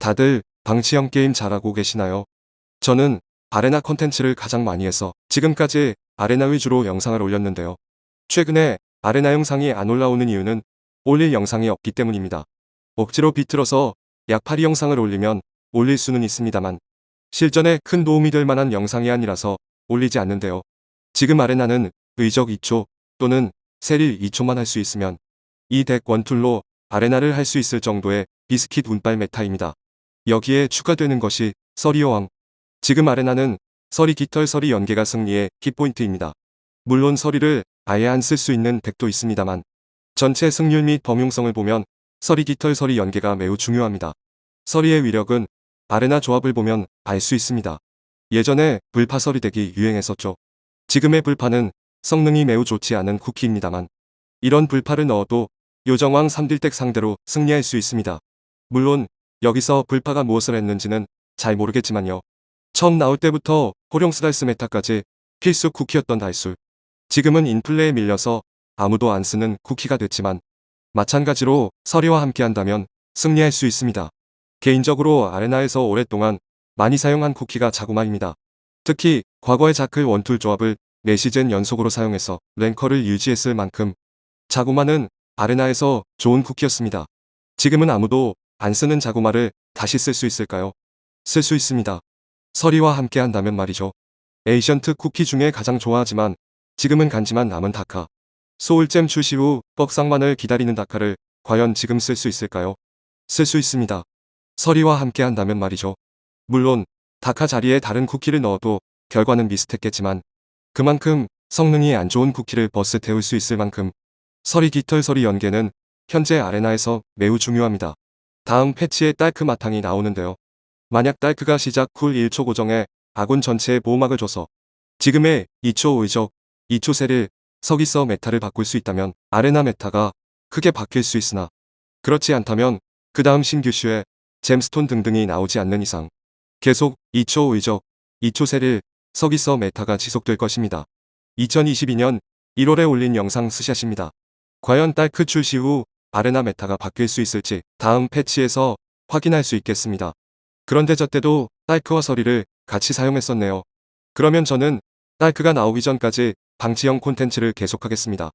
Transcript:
다들 방치형 게임 잘하고 계시나요? 저는 아레나 컨텐츠를 가장 많이 해서 지금까지 아레나 위주로 영상을 올렸는데요. 최근에 아레나 영상이 안 올라오는 이유는 올릴 영상이 없기 때문입니다. 억지로 비틀어서 약파리 영상을 올리면 올릴 수는 있습니다만 실전에 큰 도움이 될 만한 영상이 아니라서 올리지 않는데요. 지금 아레나는 의적 2초 또는 세릴 2초만 할 수 있으면 이 덱 원툴로 아레나를 할 수 있을 정도의 비스킷 운빨 메타입니다. 여기에 추가되는 것이 서리 여왕. 지금 아레나는 서리 깃털 서리 연계가 승리의 키포인트입니다. 물론 서리를 아예 안 쓸 수 있는 덱도 있습니다만 전체 승률 및 범용성을 보면 서리 깃털 서리 연계가 매우 중요합니다. 서리의 위력은 아레나 조합을 보면 알 수 있습니다. 예전에 불파 서리 덱이 유행했었죠. 지금의 불파는 성능이 매우 좋지 않은 쿠키입니다만 이런 불파를 넣어도 요정왕 3딜 덱 상대로 승리할 수 있습니다. 물론 여기서 불파가 무엇을 했는지는 잘 모르겠지만요. 처음 나올 때부터 호룡스달스 메타까지 필수 쿠키였던 달술. 지금은 인플레에 밀려서 아무도 안 쓰는 쿠키가 됐지만 마찬가지로 서리와 함께 한다면 승리할 수 있습니다. 개인적으로 아레나에서 오랫동안 많이 사용한 쿠키가 자구마입니다. 특히 과거의 자클 원툴 조합을 4시즌 연속으로 사용해서 랭커를 유지했을 만큼 자구마는 아레나에서 좋은 쿠키였습니다. 지금은 아무도 안 쓰는 자구마를 다시 쓸 수 있을까요? 쓸 수 있습니다. 서리와 함께 한다면 말이죠. 에이션트 쿠키 중에 가장 좋아하지만 지금은 간지만 남은 다카. 소울잼 출시 후 뻑상만을 기다리는 다카를 과연 지금 쓸 수 있을까요? 쓸 수 있습니다. 서리와 함께 한다면 말이죠. 물론 다카 자리에 다른 쿠키를 넣어도 결과는 비슷했겠지만 그만큼 성능이 안 좋은 쿠키를 버스 태울 수 있을 만큼 서리 깃털 서리 연계는 현재 아레나에서 매우 중요합니다. 다음 패치에 딸크 마탕이 나오는데요. 만약 딸크가 시작 쿨 1초 고정에 아군 전체에 보호막을 줘서 지금의 2초 의적, 2초 세를 서기서 메타를 바꿀 수 있다면 아레나 메타가 크게 바뀔 수 있으나 그렇지 않다면 그 다음 신규 슈에 잼스톤 등등이 나오지 않는 이상 계속 2초 의적, 2초 세를 서기서 메타가 지속될 것입니다. 2022년 1월에 올린 영상 스샷입니다. 과연 딸크 출시 후 아레나 메타가 바뀔 수 있을지 다음 패치에서 확인할 수 있겠습니다. 그런데 저 때도 딸크와 서리를 같이 사용했었네요. 그러면 저는 딸크가 나오기 전까지 방치형 콘텐츠를 계속하겠습니다.